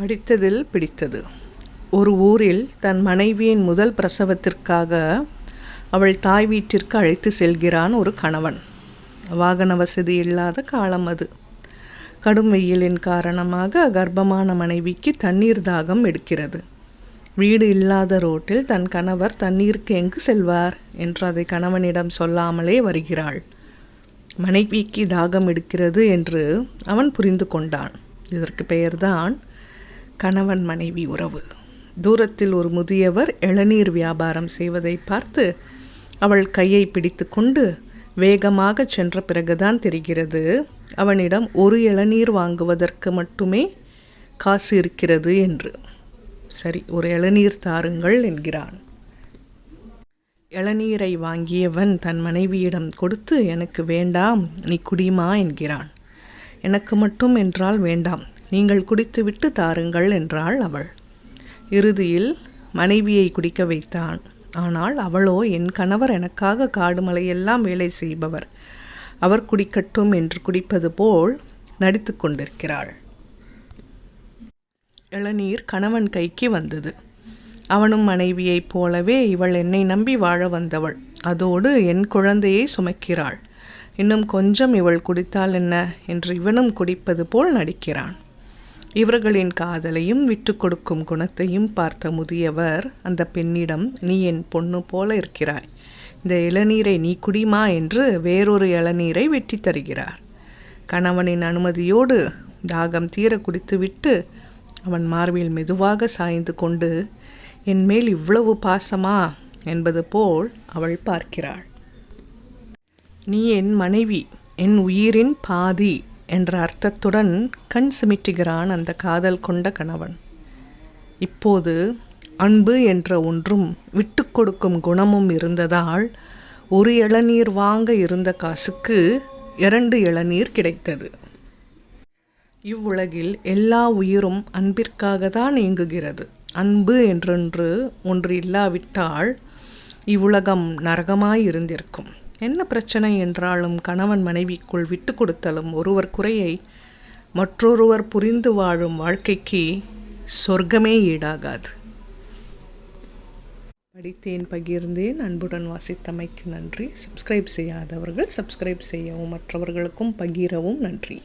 படித்ததில் பிடித்தது. ஒரு ஊரில் தன் மனைவியின் முதல் பிரசவத்திற்காக அவள் தாய் வீட்டிற்கு அழைத்து செல்கிறான் ஒரு கணவன். வாகன வசதி இல்லாத காலம் அது. கடும் வெயிலின் காரணமாக கர்ப்பமான மனைவிக்கு தண்ணீர் தாகம் எடுக்கிறது. வீடு இல்லாத ரோட்டில் தன் கணவர் தண்ணீருக்கு எங்கு செல்வார் என்று அதை கணவனிடம் சொல்லாமலே வருகிறாள். மனைவிக்கு தாகம் எடுக்கிறது என்று அவன் புரிந்து கொண்டான். இதற்கு பெயர்தான் கணவன் மனைவி உறவு. தூரத்தில் ஒரு முதியவர் இளநீர் வியாபாரம் செய்வதை பார்த்து அவள் கையை பிடித்து கொண்டு வேகமாக சென்ற பிறகுதான் தெரிகிறது அவனிடம் ஒரு இளநீர் வாங்குவதற்கு மட்டுமே காசு இருக்கிறது என்று. சரி ஒரு இளநீர் தாருங்கள் என்கிறான். இளநீரை வாங்கியவன் தன் மனைவியிடம் கொடுத்து எனக்கு வேண்டாம் நீ குடிமா என்கிறான். எனக்கு மட்டும் என்றால் வேண்டாம் நீங்கள் குடித்துவிட்டு தாருங்கள் என்றாள் அவள். இறுதியில் மனைவியை குடிக்க வைத்தான். ஆனால் அவளோ என் கணவர் எனக்காக காடு மலையெல்லாம் வேலை செய்பவர். அவர் குடிக்கட்டும் என்று குடிப்பது போல் நடித்து கொண்டிருக்கிறாள். இளநீர் கணவன் கைக்கு வந்தது. அவனும் மனைவியைப் போலவே இவள் என்னை நம்பி வாழ வந்தவள். அதோடு என் குழந்தையை சுமக்கிறாள். இன்னும் கொஞ்சம் இவள் குடித்தால் என்ன என்று இவனும் குடிப்பது போல் நடிக்கிறான். இவர்களின் காதலையும் விட்டு கொடுக்கும் குணத்தையும் பார்த்த முதியவர் அந்த பெண்ணிடம் நீ என் பொண்ணு போல இருக்கிறாய். இந்த இளநீரை நீ குடிமா? என்று வேறொரு இளநீரை வெட்டி தருகிறார். கணவனின் அனுமதியோடு தாகம் தீர குடித்துவிட்டு அவன் மார்பில் மெதுவாக சாய்ந்து கொண்டு என் மேல் இவ்வளவு பாசமா? என்பது போல் அவள் பார்க்கிறாள். நீ என் மனைவி என் உயிரின் பாதி. என்ற அர்த்தத்துடன் கண் சிமிட்டுகிறான் அந்த காதல் கொண்ட கணவன். இப்போது அன்பு என்ற ஒன்றும் விட்டு கொடுக்கும் குணமும் இருந்ததால் ஒரு இளநீர் வாங்க இருந்த காசுக்கு இரண்டு இளநீர் கிடைத்தது. இவ்வுலகில் எல்லா உயிரும் அன்பிற்காக தான் இயங்குகிறது அன்பு என்றொன்று ஒன்று இல்லாவிட்டால் இவ்வுலகம் நரகமாய் இருந்திருக்கும். என்ன பிரச்சனை என்றாலும் கணவன் மனைவிக்குள் விட்டு கொடுத்தலும் ஒருவர் குறையை மற்றொருவர் புரிந்து வாழும் வாழ்க்கைக்கு சொர்க்கமே ஈடாகாது. படித்தேன் பகிர்ந்தேன். அன்புடன் வாசித்தமைக்கு நன்றி. சப்ஸ்கிரைப் செய்யாதவர்கள் சப்ஸ்கிரைப் செய்யவும் மற்றவர்களுக்கும் பகிரவும் நன்றி.